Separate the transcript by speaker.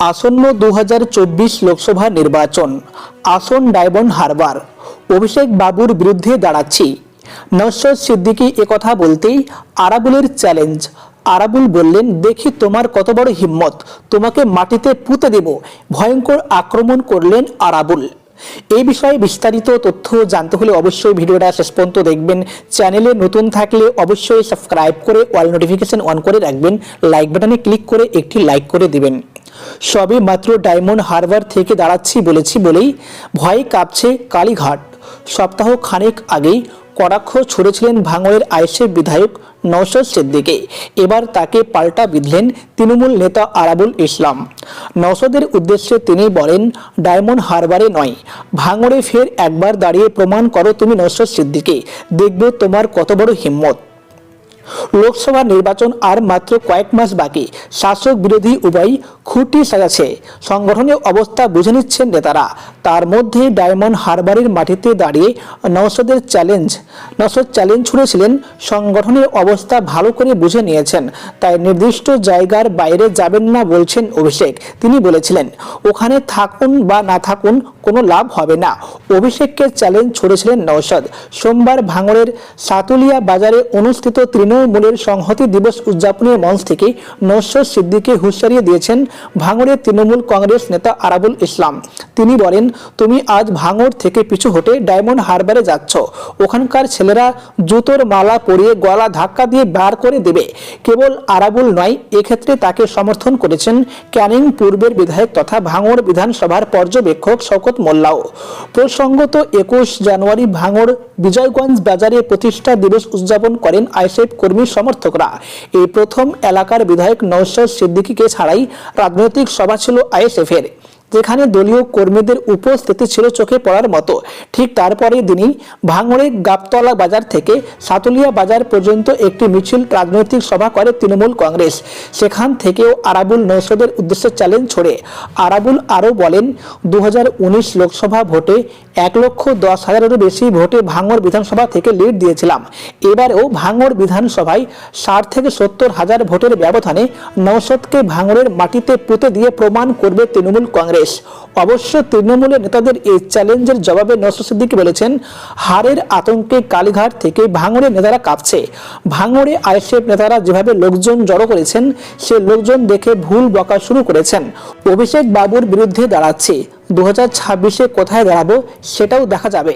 Speaker 1: আসন্ন দু হাজার চব্বিশ লোকসভা নির্বাচন, আসন ডায়মন্ড হারবার, অভিষেক বাবুর বিরুদ্ধে দাঁড়াচ্ছি। নশ্বর সিদ্দিকী একথা বলতেই আরাবুলের চ্যালেঞ্জ আরাবুল বললেন, দেখি তোমার কত বড় হিম্মত, তোমাকে মাটিতে পুঁতে দেব। ভয়ঙ্কর আক্রমণ করলেন আরাবুল। এই বিষয়ে বিস্তারিত তথ্য জানতে হলে অবশ্যই ভিডিওটা শেষ পর্যন্ত দেখবেন। চ্যানেলে নতুন থাকলে অবশ্যই সাবস্ক্রাইব করে অল নোটিফিকেশন অন করে রাখবেন। লাইক বাটনে ক্লিক করে একটি লাইক করে দিবেন। সবে মাত্র ডায়মন্ড হারবার থেকে দাঁড়াচ্ছি বলেছি বলেই ভয়ে কাঁপছে কালীঘাট। সপ্তাহ খানেক আগেই কটাক্ষ ছুড়েছিলেন ভাঙড়ের আইসেফ বিধায়ক নওশাদ সিদ্দিকে। এবার তাকে পাল্টা বিধলেন তৃণমূল নেতা আরাবুল ইসলাম। নওশাদের উদ্দেশ্যে তিনি বলেন, ডায়মন্ড হারবারে নয়। ভাঙড়ে ফের একবার দাঁড়িয়ে প্রমাণ করো তুমি নওশাদ সিদ্দিকে। দেখবে তোমার কত বড় হিম্মত। লোকসভা নির্বাচন আর মাত্র কয়েক মাস বাকি। শাসক বিরোধী উভয় খুঁটি সাজাচ্ছে। সংগঠনের অবস্থা বুঝে নিচ্ছেন নেতারা। তার মধ্যে ডায়মন্ড হারবারের মাটিতে দাঁড়িয়ে নওসদের চ্যালেঞ্জ। নওসদ চ্যালেঞ্জ ছুড়েছিলেন, সংগঠনের অবস্থা ভালো করে বুঝে নিয়েছেন। তাই নির্দিষ্ট জায়গার বাইরে যাবেন না বলছেন অভিষেক। তিনি বলেছিলেন, ওখানে থাকুন বা না থাকুন কোনো লাভ হবে না। অভিষেককে চ্যালেঞ্জ ছুড়েছিলেন নওশাদ। সোমবার ভাঙড়ের সাতুলিয়া বাজারে অনুষ্ঠিত তৃণমূলের সংহতি দিবস উদযাপনের মঞ্চ থেকে নৌশদ সিদ্দিকে হুঁশিয়ারি দিয়েছেন ভাঙড়ের তৃণমূল কংগ্রেস নেতা আরাবুল ইসলাম। তিনি বলেন, তুমি আজ ভাঙড় থেকে পিছু হটে ডায়মন্ড হারবারে যাচ্ছ। ওখানকার ছেলেরা জুতোর মালা পরিয়ে গলা ধাক্কা দিয়ে বার করে দেবে। কেবল আরাবুল নয়, এক্ষেত্রে তাকে সমর্থন করেছেন ক্যানিং পূর্বের বিধায়ক তথা ভাঙড় বিধানসভার পর্যবেক্ষক শওকত মোল্লাও। প্রসঙ্গত, একুশ জানুয়ারি ভাঙড় বিজয়গঞ্জ বাজারে প্রতিষ্ঠা দিবস উদযাপন করেন আইসেফ কর্মী সমর্থকরা। এই প্রথম এলাকার বিধায়ক নৌশাদ সিদ্দিকীকে ছাড়াই রাজনৈতিক সভা ছিল আইএসএফের। যেখানে দলীয় কর্মীদের উপস্থিতি ছিল চোখে পড়ার মতো। ঠিক তারপরে দিনই ভাঙড়ে গাবতলা বাজার থেকে সাতুলিয়া বাজার পর্যন্ত একটি মিছিল রাজনৈতিক সভা করে তৃণমূল কংগ্রেস। সেখান থেকেও আরাবুল নৌসদের উদ্দেশ্যে চ্যালেঞ্জ ছড়ে। আরাবুল আরও বলেন দু হাজার উনিশ লোকসভা ভোটে এক লক্ষ দশ হাজারেরও বেশি ভোটে ভাঙড় বিধানসভা থেকে লিড দিয়েছিলাম। এবারেও ভাঙড় বিধানসভায় ষাট থেকে সত্তর হাজার ভোটের ব্যবধানে নৌসদকে ভাঙড়ের মাটিতে পুঁতে দিয়ে প্রমাণ করবে তৃণমূল কংগ্রেস। অবশ্য তৃণমূলের নেতাদের এই চ্যালেঞ্জের জবাবে নসর সিদ্দিক বলেছেন, হারের আতঙ্কে কালীঘাট থেকে ভাঙড়ের নেতারা কাঁপছে। ভাঙড়ে আইএসএফ নেতারা যেভাবে লোকজন জড়ো করেছেন, সে লোকজন দেখে ভুল বকা শুরু করেছেন। অভিষেক বাবুর বিরুদ্ধে দাঁড়াচ্ছে। দু হাজার কোথায় দাঁড়াবো সেটাও দেখা যাবে।